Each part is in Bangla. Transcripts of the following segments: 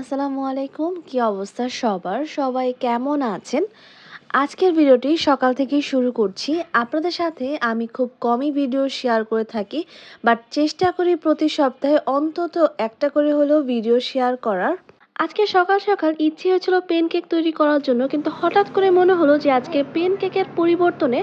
আসসালামু আলাইকুম কি অবস্থা সবার? সবাই কেমন আছেন? আজকের ভিডিওটি সকাল থেকে শুরু করছি। আপনাদের সাথে আমি খুব কমই ভিডিও শেয়ার করে থাকি, বাট চেষ্টা করি প্রতি সপ্তাহে অন্তত একটা করে হলেও ভিডিও শেয়ার করার। আজকে সকাল সকাল ইচ্ছে হয়েছিল পেন কেক তৈরি করার জন্য, কিন্তু হঠাৎ করে মনে হলো যে আজকে পেন কেকের পরিবর্তনে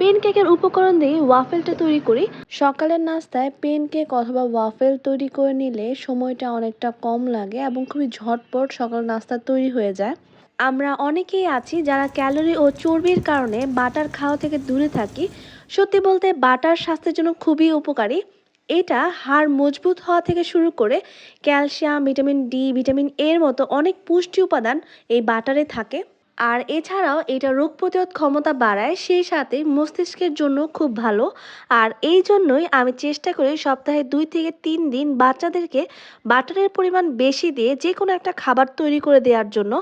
পেন কেকের উপকরণ দিয়ে ওয়াফেলটা তৈরি করি। সকালের নাস্তায় পেন কেক অথবা ওয়াফেল তৈরি করে নিলে সময়টা অনেকটা কম লাগে এবং খুবই ঝটপট সকাল নাস্তা তৈরি হয়ে যায়। আমরা অনেকেই আছি যারা ক্যালোরি ও চর্বির কারণে বাটার খাওয়া থেকে দূরে থাকি। সত্যি বলতে বাটার স্বাস্থ্যের জন্য খুবই উপকারী। এটা হাড় মজবুত হওয়া থেকে শুরু করে ক্যালসিয়াম, ভিটামিন ডি ভিটামিন এর মতো অনেক পুষ্টি উপাদান এই বাটারে থাকে। আর এছাড়াও এটা রোগ প্রতিরোধ ক্ষমতা বাড়ায়, সেই সাথে মস্তিষ্কের জন্য খুব ভালো। আর এই জন্যই আমি চেষ্টা করি সপ্তাহে দুই থেকে তিন দিন বাচ্চাদেরকে বাটারের পরিমাণ বেশি দিয়ে যে কোনো একটা খাবার তৈরি করে দেওয়ার জন্য।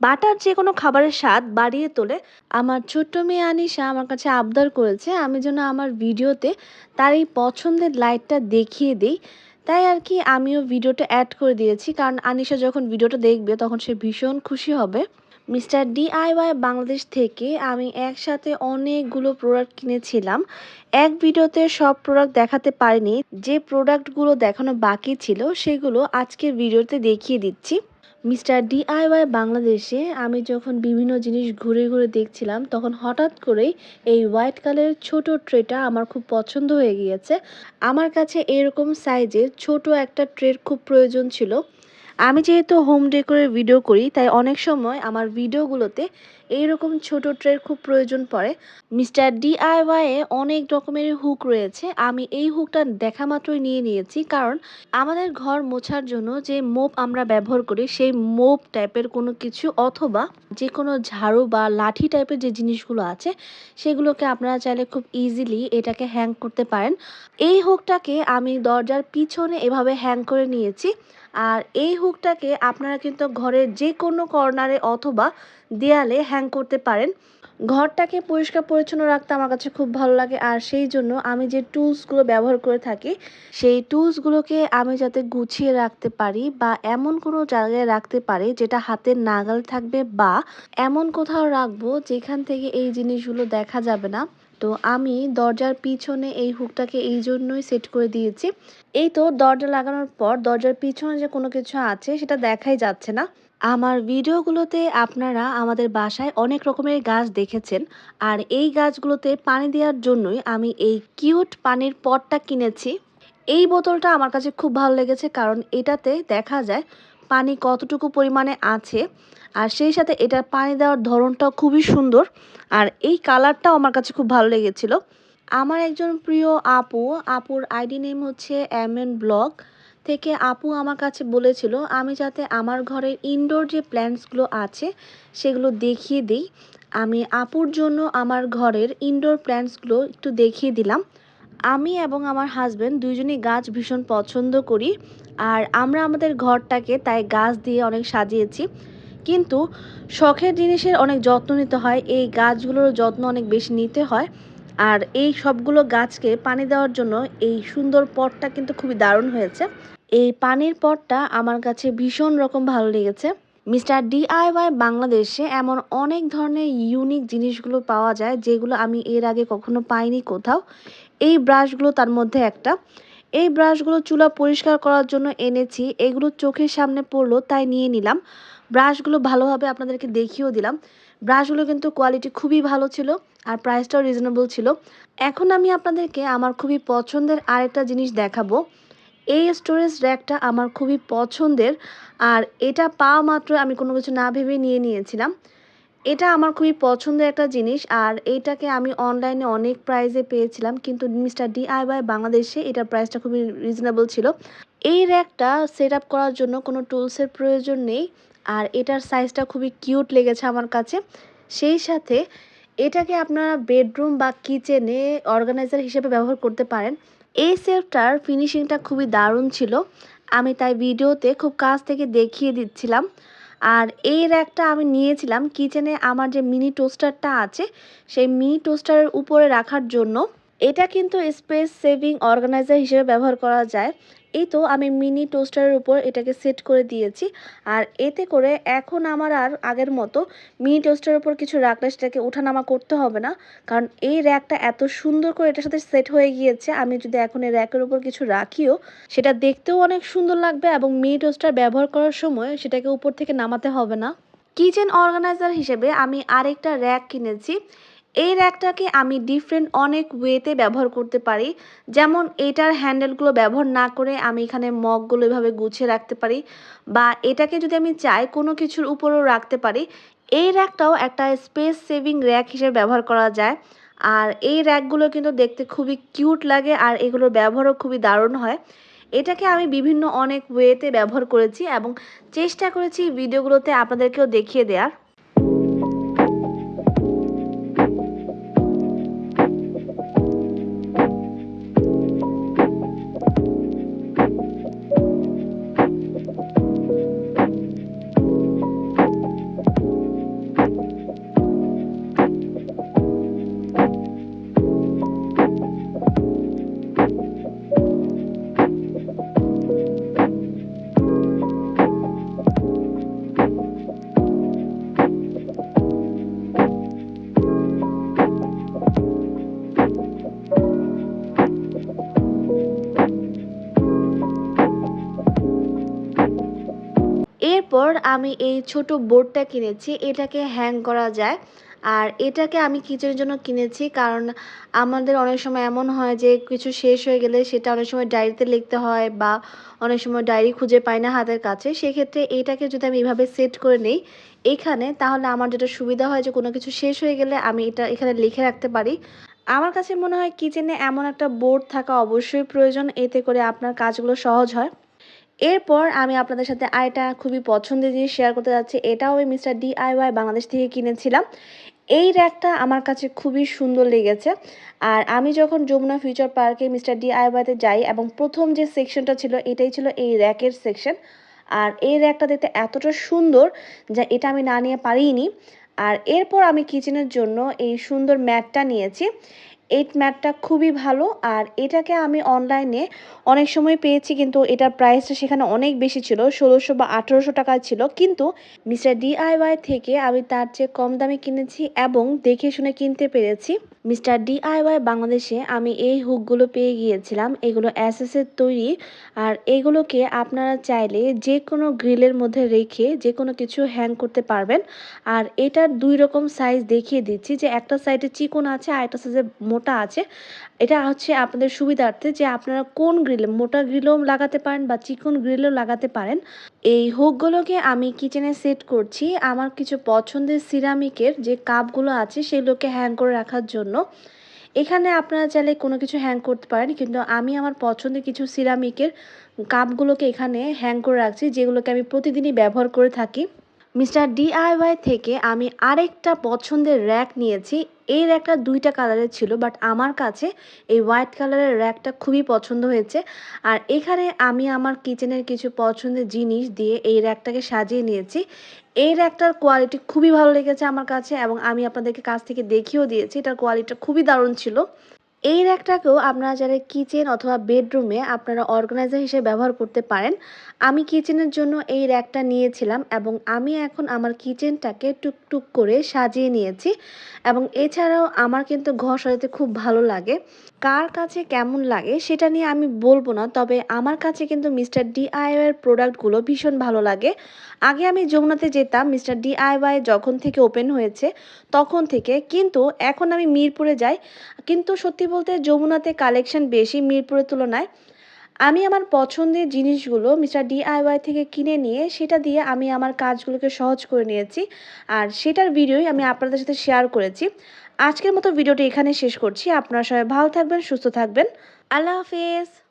বাটার যে কোনো খাবারের স্বাদ বাড়িয়ে তোলে। আমার ছোট্ট মেয়ে আনিশা আমার কাছে আবদার করেছে, আমি যেন আমার ভিডিওতে তার এই পছন্দের লাইটটা দেখিয়ে দিই। তাই আর কি আমিও ভিডিওটা অ্যাড করে দিয়েছি, কারণ আনিশা যখন ভিডিওটা দেখবে তখন সে ভীষণ খুশি হবে। মিস্টার ডিআইওয়াই বাংলাদেশ থেকে আমি একসাথে অনেকগুলো প্রোডাক্ট কিনেছিলাম। এক ভিডিওতে সব প্রোডাক্ট দেখাতে পারিনি, যে প্রোডাক্টগুলো দেখানো বাকি ছিল সেগুলো আজকের ভিডিওতে দেখিয়ে দিচ্ছি। মিস্টার ডিআইওয়াই বাংলাদেশে আমি যখন বিভিন্ন জিনিস ঘুরে ঘুরে দেখছিলাম, তখন হঠাৎ করেই এই হোয়াইট কালারের ছোট ট্রেটা আমার খুব পছন্দ হয়ে গিয়েছে। আমার কাছে এরকম সাইজের ছোট একটা ট্রের খুব প্রয়োজন ছিল। আমি যেহেতু হোম ডেকোরের ভিডিও করি, তাই অনেক সময় আমার ভিডিওগুলোতে এইরকম ছোট ট্রের খুব প্রয়োজন পড়ে। মিস্টার ডিআইওয়াইয়ে অনেক রকমের হুক রয়েছে। আমি এই হুকটা দেখা মাত্রই নিয়ে নিয়েছি, কারণ আমাদের ঘর মোছার জন্য যে মোপ আমরা ব্যবহার করি, সেই মোপ টাইপের কোনো কিছু অথবা যে কোনো ঝাড়ু বা লাঠি টাইপের যে জিনিসগুলো আছে, সেগুলোকে আপনারা চাইলে খুব ইজিলি এটাকে হ্যাং করতে পারেন। এই হুকটাকে আমি দরজার পিছনে এভাবে হ্যাং করে নিয়েছি। আর এই হুকটাকে আপনারা কিন্তু ঘরের যে কোনো কর্নারে অথবা দেয়ালে হ্যাং করতে পারেন। ঘরটাকে পরিষ্কার পরিচ্ছন্ন রাখতে আমার কাছে খুব ভালো লাগে আর সেই জন্য আমি যে টুলসগুলো ব্যবহার করে থাকি, সেই টুলসগুলোকে আমি যাতে গুছিয়ে রাখতে পারি বা এমন কোনো জায়গায় রাখতে পারি যেটা হাতের নাগাল থাকবে বা এমন কোথাও রাখব যেখান থেকে এই জিনিসগুলো দেখা যাবে না। তো আমি দরজার পিছনে এই হুকটাকে এই জন্যই সেট করে দিয়েছি। এই তো দরজা লাগানোর পর দরজার পিছনে যে কোনো কিছু আছে সেটা দেখাই যাচ্ছে না। আমার ভিডিওগুলোতে আপনারা আমাদের বাসায় অনেক রকমের গাছ দেখেছেন। আর এই গাছগুলোতে পানি দেওয়ার জন্যই আমি এই কিউট পানির পটটা কিনেছি। এই বোতলটা আমার কাছে খুব ভালো লেগেছে কারণ এটাতে দেখা যায় পানি কতটুকু পরিমাণে আছে। আর সেই সাথে এটার পানি দেওয়ার ধরনটাও খুবই সুন্দর। আর এই কালারটাও আমার কাছে খুব ভালো লেগেছিল। আমার একজন প্রিয় আপু, আপুর আইডি নেম হচ্ছে এম এন ব্লগ। থেকে আপু আমার কাছে বলেছিল, আমি যাতে আমার ঘরের ইনডোর যে প্ল্যান্টসগুলো আছে, সেগুলো দেখিয়ে দিই। আমি আপুর জন্য আমার ঘরের ইনডোর প্ল্যান্টসগুলো একটু দেখিয়ে দিলাম। আমি এবং আমার হাজব্যান্ড দুইজনই গাছ ভীষণ পছন্দ করি। আর আমরা আমাদের ঘরটাকে তাই গাছ দিয়ে অনেক সাজিয়েছি। কিন্তু শখের জিনিসের অনেক যত্ন নিতে হয়, এই গাছগুলোর যত্ন অনেক বেশি নিতে হয়। আর এই সবগুলো গাছকে পানি দেওয়ার জন্য এই সুন্দর পটটা কিন্তু খুবই দারুণ হয়েছে। এই পানির পটটা আমার কাছে ভীষণ রকম ভালো লেগেছে। মিস্টার ডিআইওয়াই বাংলাদেশে এমন অনেক ধরনের ইউনিক জিনিসগুলো পাওয়া যায়, যেগুলো আমি এর আগে কখনো পাইনি কোথাও। এই ব্রাশগুলো তার মধ্যে একটা। এই ব্রাশগুলো চুলা পরিষ্কার করার জন্য এনেছি, এগুলো চোখের সামনে পড়ল, তাই নিয়ে নিলাম। ব্রাশগুলো ভালোভাবে আপনাদেরকে দেখিয়েও দিলাম। ব্রাশগুলো কিন্তু কোয়ালিটি খুবই ভালো ছিল আর প্রাইসটাও রিজনেবল ছিল। এখন আমি আপনাদেরকে আমার খুবই পছন্দের আরেকটা জিনিস দেখাবো। এই স্টোরেজ র্যাকটা আমার খুবই পছন্দের আর এটা পাওয়া মাত্র আমি কোনো কিছু না ভেবে নিয়ে নিয়েছিলাম। এটা আমার খুবই পছন্দের একটা জিনিস আর এইটাকে আমি অনলাইনে অনেক প্রাইজে পেয়েছিলাম কিন্তু মিস্টার ডিআইওয়াই বাংলাদেশে এটার প্রাইসটা খুবই রিজনেবল ছিল। এই র্যাকটা সেট আপ করার জন্য কোনো টুলসের প্রয়োজন নেই। আর এটার সাইজটা খুবই কিউট লেগেছে আমার কাছে। সেই সাথে এটাকে আপনারা বেডরুম বা কিচেনে অর্গানাইজার হিসেবে ব্যবহার করতে পারেন। এই সেলফটার ফিনিশিংটা খুবই দারুণ ছিল। আমি তাই ভিডিওতে খুব কাছ থেকে দেখিয়ে দিচ্ছিলাম। আর এই র্যাকটা আমি নিয়েছিলাম কিচেনে আমার যে মিনি টোস্টারটা আছে, সেই মিনি টোস্টারের উপরে রাখার জন্য। এটা কিন্তু স্পেস সেভিং অর্গানাইজার হিসেবে ব্যবহার করা যায়। এই তো আমি মিনি টোস্টারের উপর এটাকে সেট করে দিয়েছি। আর এতে করে এখন আমার আর আগের মতো মিনি টোস্টারের উপর কিছু রাখলে সেটাকে ওঠানামা করতে হবে না। কারণ এই র্যাকটা এত সুন্দর করে এটার সাথে সেট হয়ে গিয়েছে, আমি যদি এখন এই র্যাকের উপর কিছু রাখিও, সেটা দেখতেও অনেক সুন্দর লাগবে এবং মিনি টোস্টার ব্যবহার করার সময় সেটাকে উপর থেকে নামাতে হবে না। কিচেন অর্গানাইজার হিসেবে আমি আরেকটা র্যাক কিনেছি। এই র্যাকটাকে আমি ডিফারেন্ট অনেক ওয়েতে ব্যবহার করতে পারি। যেমন এটার হ্যান্ডেলগুলো ব্যবহার না করে আমি এখানে মগগুলো এভাবে গুছিয়ে রাখতে পারি বা এটাকে যদি আমি চাই কোনো কিছুর উপরেও রাখতে পারি, এই র্যাকটাও একটা স্পেস সেভিং র্যাক হিসেবে ব্যবহার করা যায়। আর এই র্যাকগুলো কিন্তু দেখতে খুবই কিউট লাগে আর এগুলোর ব্যবহারও খুবই দারুণ হয়। এটাকে আমি বিভিন্ন অনেক ওয়েতে ব্যবহার করেছি এবং চেষ্টা করেছি ভিডিওগুলোতে আপনাদেরকেও দেখিয়ে দেওয়ার এরপর আমি এই ছোট বোর্ডটা কিনেছি, এটাকে হ্যাং করা যায়। আর এটাকে আমি কিচেনের জন্য কিনেছি কারণ আমাদের অনেক সময় এমন হয় যে কিছু শেষ হয়ে গেলে সেটা অনেক সময় ডায়েরিতে লিখতে হয় বা অনেক সময় ডায়েরি খুঁজে পাই না হাতের কাছে। সেক্ষেত্রে এটাকে যদি আমি এভাবে সেট করে নিই, এখানে তাহলে আমার যেটা সুবিধা হয় যে কোনো কিছু শেষ হয়ে গেলে আমি এটা এখানে লিখে রাখতে পারি। আমার কাছে মনে হয় কিচেনে এমন একটা বোর্ড থাকা অবশ্যই প্রয়োজন, এতে করে আপনার কাজগুলো সহজ হয়। এরপর আমি আপনাদের সাথে আরেকটা খুবই পছন্দের জিনিস শেয়ার করতে যাচ্ছি। এটাও আমি মিস্টার ডিআইওয়াই বাংলাদেশ থেকে কিনেছিলাম। এই র্যাকটা আমার কাছে খুবই সুন্দর লেগেছে। আর আমি যখন যমুনা ফিউচার পার্কে মিস্টার ডিআইওয়াইতে যাই এবং প্রথম যে সেকশনটা ছিল, এটাই ছিল এই র্যাকের সেকশন আর এই র্যাকটা দেখতে এতটা সুন্দর যা এটা আমি না নিয়ে পারিনি। আর এরপর আমি কিচেনের জন্য এই সুন্দর ম্যাটটা নিয়েছি। এই ম্যাটটা খুবই ভালো। আর এটাকে আমি অনলাইনে অনেক সময় পেয়েছি, কিন্তু এটার প্রাইসটা সেখানে অনেক বেশি ছিল, ষোলোশো বা আঠেরোশো টাকা ছিল। কিন্তু মিস্টার ডিআইওয়াই থেকে আমি তার চেয়ে কম দামে কিনেছি এবং দেখে শুনে কিনতে পেরেছি। মিস্টার ডিআইওয়াই বাংলাদেশে আমি এই হুকগুলো পেয়ে গিয়েছিলাম। এগুলো অ্যাসেসের তৈরি। আর এগুলোকে আপনারা চাইলে যে কোনো গ্রিলের মধ্যে রেখে যে কোনো কিছু হ্যাং করতে পারবেন। আর এটার দুই রকম সাইজ দেখিয়ে দিচ্ছি যে একটা সাইডে চিকন আছে আর একটা সাইজে মোটা আছে। এটা হচ্ছে আপনাদের সুবিধার্থে যে আপনারা কোন গ্রিলে মোটা গ্রিলও লাগাতে পারেন বা চিকন গ্রিলও লাগাতে পারেন। এই হুকগুলোকে আমি কিচেনে সেট করছি। আমার কিছু পছন্দের সিরামিকের যে কাপগুলো আছে সেগুলোকে হ্যাং করে রাখার জন্য। এখানে আপনারা চাইলে কোনো কিছু হ্যাং করতে পারেন, কিন্তু আমি আমার পছন্দের কিছু সিরামিকের কাপগুলোকে এখানে হ্যাং করে রাখছি, যেগুলোকে আমি প্রতিদিনই ব্যবহার করে থাকি। মিস্টার ডিআইওয়াই থেকে আমি আরেকটা পছন্দের র্যাক নিয়েছি। এই র্যাকটা দুইটা কালারের ছিল বাট আমার কাছে এই হোয়াইট কালারের র্যাকটা খুবই পছন্দ হয়েছে। আর এখানে আমি আমার কিচেনের কিছু পছন্দের জিনিস দিয়ে এই র্যাকটাকে সাজিয়ে নিয়েছি। এই র্যাকটার কোয়ালিটি খুবই ভালো লেগেছে আমার কাছে এবং আমি আপনাদেরকে কাছ থেকে দেখিয়েও দিয়েছি, এটার কোয়ালিটিটা খুবই দারুণ ছিল। এই র্যাকটাকেও আপনারা যারা কিচেন অথবা বেডরুমে আপনারা অর্গানাইজার হিসেবে ব্যবহার করতে পারেন, আমি কিচেনের জন্য এই র্যাকটা নিয়েছিলাম এবং আমি এখন আমার কিচেনটাকে টুকটুক করে সাজিয়ে নিয়েছি এবং এছাড়াও আমার কিন্তু ঘর সাজাতে খুব ভালো লাগে। কার কাছে কেমন লাগে সেটা নিয়ে আমি বলব না, তবে আমার কাছে কিন্তু মিস্টার ডিআইওয়াইয়ের প্রোডাক্টগুলো ভীষণ ভালো লাগে। আগে আমি যমুনাতে যেতাম, মিস্টার ডিআইওয়াই যখন থেকে ওপেন হয়েছে তখন থেকে, কিন্তু এখন আমি মিরপুরে যাই। কিন্তু সত্যি বলতে যমুনাতে কালেকশন বেশি মিরপুরের তুলনায়। আমি আমার পছন্দের জিনিসগুলো মিস্টার ডিআইওয়াই থেকে কিনে নিয়ে সেটা দিয়ে আমি আমার কাজগুলোকে সহজ করে নিয়েছি। আর সেটার ভিডিওই আমি আপনাদের সাথে শেয়ার করেছি। আজকের মতো ভিডিওটি এখানে শেষ করছি। আপনারা সবাই ভালো থাকবেন, সুস্থ থাকবেন। আল্লাহ হাফেজ।